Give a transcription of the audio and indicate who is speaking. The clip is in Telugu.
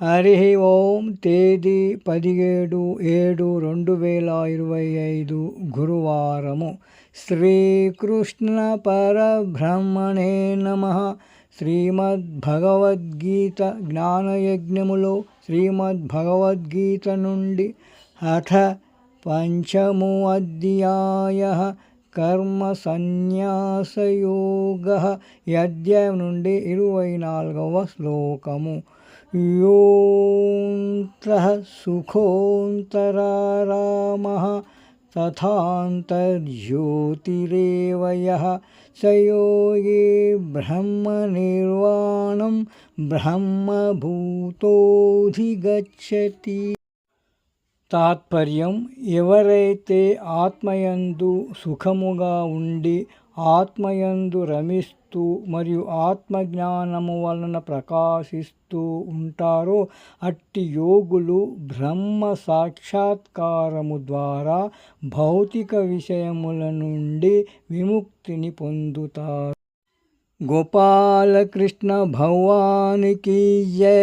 Speaker 1: హరి ఓం తేదీ పదిహేడు ఏడు రెండు వేల ఇరవై ఐదు గురువారము. శ్రీకృష్ణ పరబ్రహ్మణే నమ. శ్రీమద్భగవద్గీత జ్ఞానయజ్ఞములో శ్రీమద్భగవద్గీత నుండి అథ పంచము అధ్యాయ కర్మ సన్యాసయోగ అధ్యాయం నుండి ఇరవై నాలుగవ శ్లోకము. यो सुखोऽन्तरारामः तथान्तर्ज्योतिरेव यः स योगे ब्रह्मनिर्वाणं ब्रह्मभूतोऽधिगच्छति। తాత్పర్యం ఎవరైతే ఆత్మయందు సుఖముగా ఉండి ఆత్మయందు రమిస్తూ మరియు ఆత్మజ్ఞానము వలన ప్రకాశిస్తూ ఉంటారో అట్టి యోగులు బ్రహ్మ సాక్షాత్కారము ద్వారా భౌతిక విషయముల నుండి విముక్తిని పొందుతారు. గోపాలకృష్ణ భగవానికి జయ